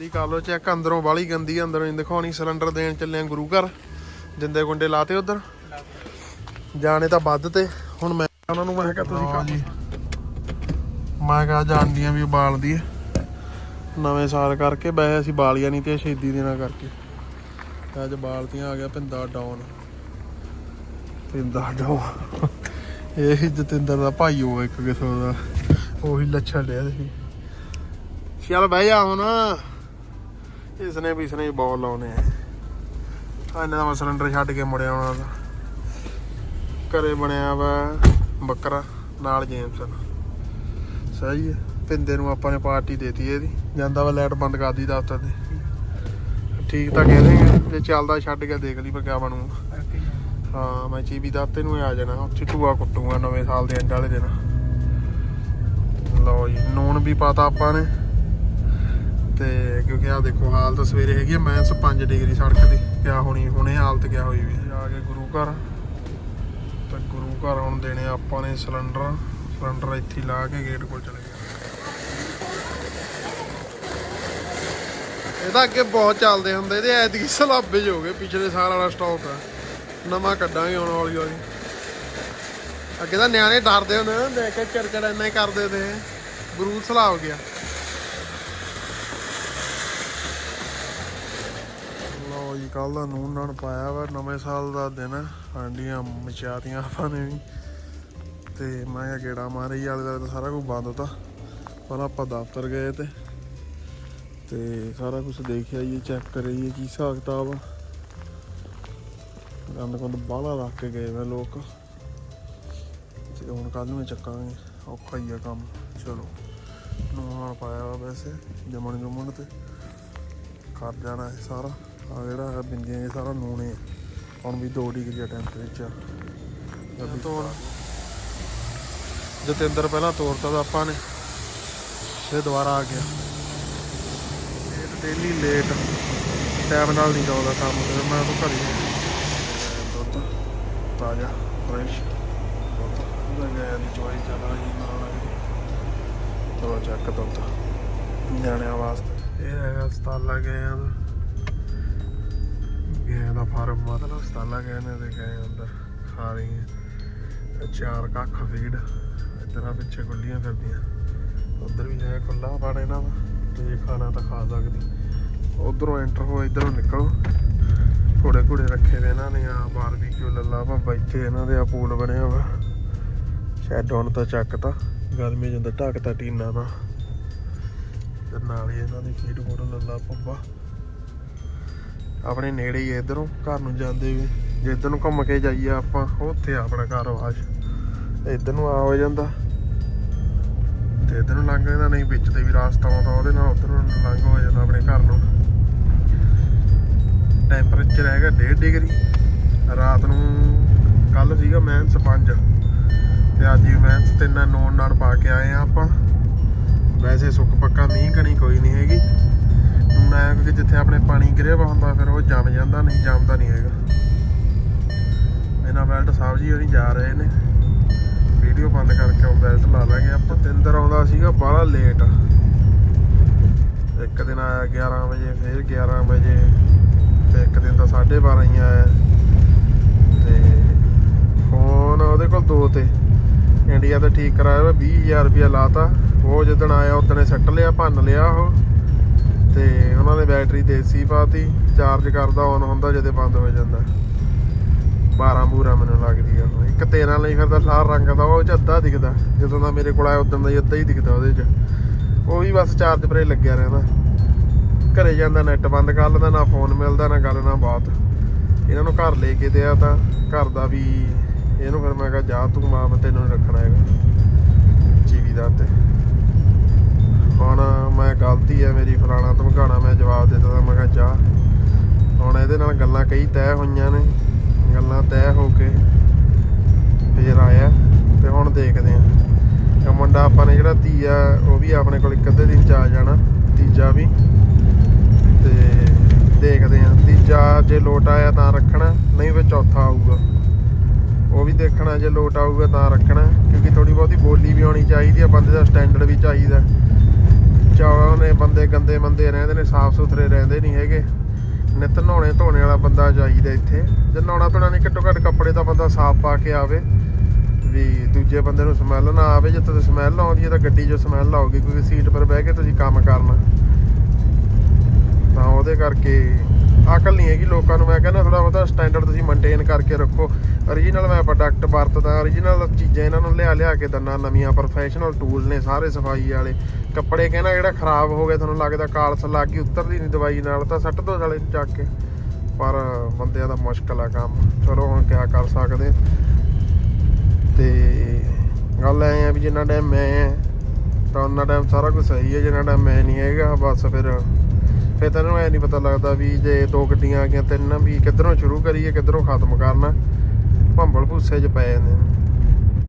ਜੀ ਕਰ ਲੋ ਚੈੱਕ ਅੰਦਰੋਂ ਬਾਲੀ ਗੰਦੀ ਅੰਦਰੋਂ ਨਹੀਂ ਦਿਖਾਉਣੀ ਸਿਲੰਡਰ ਦੇਣ ਚੱਲੇ ਆ ਗੁਰੂ ਘਰ। ਜਿੰਦੇ ਗੁੰਡੇ ਲਾਤੇ ਉਧਰ। ਜਾਣੇ ਤਾਂ ਵੱਧ ਤੇ। ਹੁਣ ਮੈਂ ਉਹਨਾਂ ਨੂੰ ਮੈਂ ਕਿਹਾ ਤੁਸੀਂ ਕੰਮ ਮੈਂ ਕਿਹਾ ਜਾਣਦੀਆਂ ਵੀ ਬਾਲਦੀ ਐ ਨਵੇਂ ਸਾਲ ਕਰਕੇ ਬੈ ਅਸੀਂ ਬਾਲੀਆਂ ਨਹੀਂ ਤੇ ਸ਼ਹੀਦੀ ਦਿਨਾਂ ਕਰਕੇ। ਅੱਜ ਬਾਲਤੀਆਂ ਆ ਗਿਆ ਪਿੰਦਾ ਡਾਊਨ ਪਿੰਦਾ ਡਾਊਨ ਇਹ ਹੀ ਜਤਿੰਦਰ ਦਾ ਭਾਈ ਉਹ ਇੱਕ ਕਿਸਮ ਦਾ। ਉਹੀ ਲੱਛਣ ਲਿਆ ਸੀ। ਚੱਲ ਬਹਿ ਜਾ ਹੁਣ। ਇਸਨੇ ਵੀ, ਇਸਨੇ ਬੋਲ ਲਾਉਨੇ ਆ। ਇਹਨਾਂ ਦਾ ਸਿਲੰਡਰ ਛੱਡ ਕੇ ਮੁੜਿਆ ਆਉਣਾ ਦਾ ਘਰੇ ਬਣਿਆ ਵਾ ਬੱਕਰਾ, ਨਾਲ ਜੇਮਸਨ। ਸਹੀ ਹੈ, ਪਿੰਦੇ ਨੂੰ ਆਪਾਂ ਨੇ ਪਾਰਟੀ ਦੇਤੀ ਇਹਦੀ। ਜਾਂਦਾ ਵਾ ਲਾਈਟ ਬੰਦ ਕਰਦੀ ਦਫ਼ਤਰ ਦੀ ਠੀਕ ਤਾਂ ਕਹਿ ਰਹੇ ਚੱਲਦਾ ਛੱਡ ਕੇ ਦੇਖ ਲਈ ਪਰ ਕਿਆ ਬਣੂ ਹਾਂ, ਮੈਂ ਚੀਬੀ ਦਾਤੇ ਨੂੰ ਆ ਜਾਣਾ, ਉੱਥੇ ਟੂਆ ਕੁੱਟੂਗਾ ਨਵੇਂ ਸਾਲ ਦੇ ਐਂਡ ਵਾਲੇ ਦਿਨ। ਲਓ ਜੀ, ਨੂਨ ਵੀ ਪਾਤਾ ਆਪਾਂ ਨੇ। ਤੇ ਕਿਉਂਕਿ ਆ ਦੇਖੋ ਹਾਲਤ ਸਵੇਰੇ ਹੈਗੀ ਆ ਮਾਈਨਸ 5 ਡਿਗਰੀ ਸੜਕ ਦੀ, ਕਿਆ ਹੋਣੀ, ਹੁਣੇ ਹਾਲਤ ਕਿਆ ਹੋਈ ਵੀ ਆ ਕੇ ਗੁਰੂ ਘਰ। ਤੇ ਗੁਰੂ ਘਰ ਹੁਣ ਦੇਣੇ ਆਪਾਂ ਨੇ ਸਿਲੰਡਰ ਸਿਲੰਡਰ ਇੱਥੇ ਲਾ ਕੇ ਗੇਟ ਕੋਲ ਚਲੇ ਗਏ। ਇਹਦਾ ਅੱਗੇ ਬਹੁਤ ਚੱਲਦੇ ਹੁੰਦੇ, ਇਹਦੇ ਐਤਕੀ ਸਲਾਬੇ ਹੋ ਗਏ, ਪਿਛਲੇ ਸਾਲ ਵਾਲਾ ਸਟਾਕ ਆ ਨਵਾਂ ਕੱਢਾਂਗੇ ਹੁਣ ਹੌਲੀ ਹੌਲੀ। ਅੱਗੇ ਤਾਂ ਨਿਆਣੇ ਡਰਦੇ ਹੁੰਦੇ ਨੇ, ਦੇਖ ਕੇ ਚਿੜਚਿੜ ਇੰਨਾ ਹੀ ਕਰਦੇ ਤੇ ਬਰੂਦ ਸਲਾਬ ਗਿਆ। ਜੀ ਕੱਲ ਦਾ ਨੂਨ ਨਾਨ ਪਾਇਆ ਵਾ, ਨਵੇਂ ਸਾਲ ਦਾ ਦਿਨ ਆਂਡੀਆਂ ਮਚਾਤੀਆਂ ਆਪਾਂ ਨੇ ਵੀ। ਤੇ ਮੈਂ ਕਿਹਾ ਗੇੜਾ ਮਾਰੇ, ਆਲੇ ਦੁਆਲੇ ਤਾਂ ਸਾਰਾ ਕੁਝ ਬੰਦ ਹੁੰਦਾ ਪਰ ਆਪਾਂ ਦਫ਼ਤਰ ਗਏ ਤੇ ਤੇ ਸਾਰਾ ਕੁਝ ਦੇਖਿਆ ਜੀ ਚੈੱਕ ਕਰੀਏ ਕੀ ਹਿਸਾਬ ਕਿਤਾਬ ਆ। ਗੰਦ ਗੁੰਦ ਬਾਹਲਾ ਰੱਖ ਕੇ ਗਏ ਵੇ ਲੋਕ। ਤੇ ਹੁਣ ਕੱਲ ਨੂੰ ਹੀ ਚੱਕਾਂਗੇ, ਔਖਾ ਹੀ ਆ ਕੰਮ, ਚਲੋ। ਨੂਨ ਪਾਇਆ ਵਾ ਵੈਸੇ, ਜਮਣ ਜੁਮਣ ਤੇ, ਕਰ ਜਾਣਾ ਇਹ ਸਾਰਾ। ਆ ਜਿਹੜਾ ਹੈ ਬਿੰਦੀਆਂ ਇਹ ਸਾਰਾ ਨੂਨ ਹੈ ਹੁਣ ਵੀ 2 ਡਿਗਰੀ ਦਾ ਟੈਂਪਰੇਚਰ ਜਦ ਤੋੜ। ਜਤਿੰਦਰ ਪਹਿਲਾਂ ਤੋੜਤਾ ਤਾਂ ਆਪਾਂ ਨੇ ਫਿਰ ਦੁਬਾਰਾ ਆ ਗਿਆ। ਲੇਟ ਡੇਲੀ ਲੇਟ ਟਾਈਮ ਨਾਲ ਨਹੀਂ ਜਾਉਂਦਾ ਕੰਮ ਫਿਰ ਮੈਂ ਤਾਂ ਘਰੇ ਦੁੱਧ? ਤਾਜ਼ਾ ਫਰੈਸ਼ ਦੁੱਧ। ਉਹਦਾ ਗਿਆ ਚੋਈ ਚੱਲ ਨਾਲ ਚਲੋ ਚੱਕ ਦੁੱਧ। ਨਿਆਣਿਆਂ ਵਾਸਤੇ। ਇਹ ਹੈਗਾ ਹਸਪਤਾਲ ਗਏ ਆ। ਗਏ ਦਾ ਫਾਰਮ ਮਤਲਬ ਹਸਪਤਾਲ ਗਏ ਨੇ ਤੇ ਗਏ ਅੰਦਰ ਖਾ ਰਹੀ ਹੈ ਚਾਰ ਕੱਖ ਫੀਡ ਇੱਧਰ ਪਿੱਛੇ ਗੁੱਲੀਆਂ ਫਿਰਦੀਆਂ। ਉਧਰ ਵੀ ਹੈ ਖੁੱਲਾ ਪਾਣਾ ਇਹਨਾਂ ਦਾ, ਤੇ ਖਾਣਾ ਤਾਂ ਖਾ ਸਕਦੀ। ਉਧਰੋਂ ਐਂਟਰ ਹੋ, ਇਧਰੋਂ ਨਿਕਲੋ। ਘੋੜੇ ਘੋੜੇ ਰੱਖੇ ਨੇ ਇਹਨਾਂ ਨੇ ਆ ਬਾਰਬੀਕਿਊ ਲੱਲਾ ਭੱਬਾ ਇੱਥੇ ਇਹਨਾਂ ਦੇ ਆ ਪੂਲ ਬਣਿਆ ਵਾ। ਸ਼ਾਇਦ ਹੁਣ ਤਾਂ ਚੱਕਤਾ ਗਰਮੀ ਜਿੰਦਾ ਢੱਕਤਾ ਟੀਨਾ ਦਾ। ਤੇ ਨਾਲ ਹੀ ਇਹਨਾਂ ਦੀ ਫੀਡ ਕੋਲ ਲੱਲਾ ਭੱਬਾ ਆਪਣੇ ਨੇੜੇ ਹੀ ਇਧਰੋਂ ਘਰ ਨੂੰ ਜਾਂਦੇ ਵੀ। ਜੇ ਇੱਧਰ ਨੂੰ ਘੁੰਮ ਕੇ ਜਾਈਏ ਆਪਾਂ, ਉੱਥੇ ਆਪਣਾ ਘਰ ਵਾਸ਼। ਇੱਧਰ ਨੂੰ ਆ ਹੋ ਜਾਂਦਾ। ਤੇ ਇਧਰ ਨੂੰ ਲੰਘ ਜਾਂਦਾ, ਨਹੀਂ ਵਿੱਚ ਤੇ ਵੀ ਰਾਸਤਾ ਆਉਂਦਾ, ਉਹਦੇ ਨਾਲ ਉੱਧਰ ਨੂੰ ਲੰਘ ਹੋ ਜਾਂਦਾ ਆਪਣੇ ਘਰ ਨੂੰ। ਟੈਂਪਰੇਚਰ ਹੈਗਾ 1.5 ਡਿਗਰੀ। ਰਾਤ ਨੂੰ ਕੱਲ ਸੀਗਾ ਮੈਨਸ 5 ਤੇ ਅੱਜ ਵੀ ਮੈਨਸ 3 ਨੌਨ ਨਾਲ ਪਾ ਕੇ ਆਏ ਆ ਆਪਾਂ। ਵੈਸੇ ਸੁੱਕ ਪੱਕਾ ਮੀਂਹ ਕਣੀ ਕੋਈ ਨਹੀਂ ਹੈਗੀ। ਹੁਣ ਆਇਆ ਕਿ ਜਿੱਥੇ ਆਪਣੇ ਪਾਣੀ ਗਿਰਿਆ ਵਾ ਹੁੰਦਾ, ਫਿਰ ਉਹ ਜੰਮ ਜਾਂਦਾ ਨਹੀਂ, ਜੰਮਦਾ ਨਹੀਂ ਹੈਗਾ। ਇਹਨਾਂ ਬੈਲਟ ਸਾਹਿਬ ਜੀ ਉਹ ਨਹੀਂ ਜਾ ਰਹੇ ਨੇ। ਵੀਡੀਓ ਬੰਦ ਕਰਕੇ ਉਹ ਬੈਲਟ ਲਾ ਲਾਂਗੇ ਆਪਾਂ ਤਿੰਦਰ ਆਉਂਦਾ ਸੀਗਾ, ਬਾਹਲਾ ਲੇਟ ਇੱਕ ਦਿਨ ਆਇਆ 11 ਵਜੇ, ਫਿਰ 11 ਵਜੇ। ਤੇ ਇੱਕ ਦਿਨ ਤਾਂ 12:30 ਹੀ ਆਇਆ। ਤੇ ਫੋਨ ਉਹਦੇ ਕੋਲ ਦੋ ਤੇ। ਇੰਡੀਆ ਤੇ ਠੀਕ ਕਰਾਇਆ ਵਾ 20000 ਰੁਪਇਆ ਲਾਤਾ। ਉਹ ਜਦੋਂ ਆਇਆ ਉਦੋਂ ਸੱਟ ਲਿਆ, ਭੰਨ ਲਿਆ ਉਹ। ਤੇ ਉਹਨਾਂ ਨੇ ਬੈਟਰੀ ਦੇਸੀ ਪਾਤੀ, ਚਾਰਜ ਕਰਦਾ ਔਨ ਹੁੰਦਾ ਜਦੇ ਬੰਦ ਹੋ ਜਾਂਦਾ। 12 ਬੂਰਾ ਮੈਨੂੰ ਲੱਗਦੀ ਆ। ਇੱਕ 13 ਲਈ ਫਿਰਦਾ ਲਾਲ ਰੰਗ ਦਾ, ਉਹ ਚ ਅੱਧਾ ਦਿਖਦਾ। ਜਦੋਂ ਦਾ ਮੇਰੇ ਕੋਲ ਆਇਆ, ਉਦੋਂ ਦਾ ਹੀ ਅੱਧਾ ਹੀ ਦਿਖਦਾ ਉਹਦੇ ਚ। ਉਹ ਵੀ ਬਸ ਚਾਰਜ ਪਰੇ ਲੱਗਿਆ ਰਹਿੰਦਾ। ਘਰੇ ਜਾਂਦਾ ਨੈਟ ਬੰਦ ਕਰ ਲੈਂਦਾ, ਨਾ ਫੋਨ ਮਿਲਦਾ, ਨਾ ਗੱਲ, ਨਾ ਬਾਤ। ਇਹਨਾਂ ਨੂੰ ਘਰ ਲੈ ਕੇ ਦਿਆ ਤਾਂ ਘਰ ਦਾ ਵੀ ਇਹਨੂੰ ਫਿਰ ਮੈਂ ਕਿਹਾ, ਜਾ ਤੂੰ, ਮਾਂ, ਮੈਂ ਤੈਨੂੰ ਰੱਖਣਾ ਹੈਗਾ। ਜੀਵੀ ਦਾ ਤੇ। ਹੁਣ ਮੈਂ ਗਲਤੀ ਹੈ ਮੇਰੀ ਫਲਾਣਾ ਧਮਕਾਣਾ ਮੈਂ ਜਵਾਬ ਦੇ ਦਿੱਤਾ, ਮੈਂ ਕਿਹਾ ਜਾ। ਹੁਣ ਇਹਦੇ ਨਾਲ ਗੱਲਾਂ ਕਈ ਤੈਅ ਹੋਈਆਂ ਨੇ, ਗੱਲਾਂ ਤੈਅ ਹੋ ਕੇ ਫੇਰ ਆਇਆ ਤੇ ਹੁਣ ਦੇਖਦੇ ਆ। ਇਹ ਮੁੰਡਾ ਆਪਾਂ ਨੇ ਜਿਹੜਾ ਤੀਆ, ਉਹ ਵੀ ਆਪਣੇ ਕੋਲ ਇੱਕ ਅੱਧੇ ਦਿਨ ਚ ਆ ਜਾਣਾ, ਤੀਜਾ ਵੀ। ਤੇ ਦੇਖਦੇ ਆ, ਤੀਜਾ ਜੇ ਲੋਟ ਆਇਆ ਤਾਂ ਰੱਖਣਾ, ਨਹੀਂ ਫਿਰ ਚੌਥਾ ਆਊਗਾ। ਉਹ ਵੀ ਦੇਖਣਾ, ਜੇ ਲੋਟ ਆਊਗਾ ਤਾਂ ਰੱਖਣਾ, ਕਿਉਂਕਿ ਥੋੜੀ ਬਹੁਤੀ ਬੋਲੀ ਵੀ ਆਉਣੀ ਚਾਹੀਦੀ ਆ, ਬੰਦੇ ਦਾ ਸਟੈਂਡਰਡ ਵੀ ਚਾਹੀਦਾ। ਬੰਦੇ ਗੰਦੇ ਮੰਦੇ ਰਹਿੰਦੇ ਨੇ, ਸਾਫ਼ ਸੁਥਰੇ ਰਹਿੰਦੇ ਨਹੀਂ ਹੈਗੇ। ਨਿਤ ਨਹਾਉਣੇ ਧੋਣੇ ਵਾਲਾ ਬੰਦਾ ਚਾਹੀਦਾ ਇੱਥੇ। ਜੇ ਨਹਾਉਣਾ ਧੋਣਾ ਨਹੀਂ, ਘੱਟੋ ਘੱਟ ਕੱਪੜੇ ਤਾਂ ਬੰਦਾ ਸਾਫ਼ ਪਾ ਕੇ ਆਵੇ। ਵੀ ਦੂਜੇ ਬੰਦੇ ਨੂੰ ਸਮੈਲ ਨਾ ਆਵੇ, ਜੇ ਤੁਸੀਂ ਸਮੈਲ ਆਉਂਦੀ ਹੈ ਤਾਂ ਗੱਡੀ 'ਚੋਂ ਸਮੈਲ ਆਉਗੀ ਕਿਉਂਕਿ ਸੀਟ ਪਰ ਬਹਿ ਕੇ ਤੁਸੀਂ ਕੰਮ ਕਰਨਾ। ਤਾਂ ਉਹਦੇ ਕਰਕੇ ਅਕਲ ਨਹੀਂ ਹੈਗੀ ਲੋਕਾਂ ਨੂੰ, ਮੈਂ ਕਹਿੰਦਾ ਥੋੜਾ ਬਹੁਤਾ ਸਟੈਂਡਰਡ ਤੁਸੀਂ ਮੇਨਟੇਨ ਕਰਕੇ ਰੱਖੋ। Origignal ਮੈਂ ਪ੍ਰੋਡਕਟ ਵਰਤਦਾ origignal ਚੀਜ਼ਾਂ ਇਹਨਾਂ ਨੂੰ ਲਿਆ ਲਿਆ ਕੇ ਦੰਨਾ ਨਵੀਆਂ ਪ੍ਰੋਫੈਸ਼ਨਲ ਟੂਲ ਨੇ ਸਾਰੇ ਸਫ਼ਾਈ ਵਾਲੇ। ਕੱਪੜੇ ਕਹਿੰਦਾ ਜਿਹੜਾ ਖਰਾਬ ਹੋ ਗਿਆ, ਤੁਹਾਨੂੰ ਲੱਗਦਾ ਕਾਲਸ ਲੱਗ ਗਈ, ਉਤਰਦੀ ਨਹੀਂ ਦਵਾਈ ਨਾਲ, ਤਾਂ ਸੱਟ ਦੋ ਸਾਲੇ ਚੱਕ ਕੇ। ਪਰ ਬੰਦਿਆਂ ਦਾ ਮੁਸ਼ਕਲ ਆ ਕੰਮ। ਚਲੋ ਹੁਣ ਕਿਆ ਕਰ ਸਕਦੇ ਤੇ ਗੱਲ ਐ ਆ ਵੀ ਜਿੰਨਾ ਟਾਈਮ ਮੈਂ ਤਾਂ ਉਹਨਾਂ ਟਾਈਮ ਸਾਰਾ ਕੁਝ ਸਹੀ ਹੈ ਜਿੰਨਾ ਟਾਈਮ ਮੈਂ ਨਹੀਂ ਹੈਗਾ, ਬਸ ਫਿਰ ਫਿਰ ਤੈਨੂੰ ਐ ਨਹੀਂ ਪਤਾ ਲੱਗਦਾ ਵੀ ਜੇ ਦੋ ਗੱਡੀਆਂ ਆ ਗਈਆਂ, ਤਿੰਨ ਵੀ ਕਿੱਧਰੋਂ ਸ਼ੁਰੂ ਕਰੀਏ, ਕਿੱਧਰੋਂ ਖਤਮ ਕਰਨਾ। ਭੰਬਲ ਭੂਸੇ 'ਚ ਪੈ ਜਾਂਦੇ ਨੇ।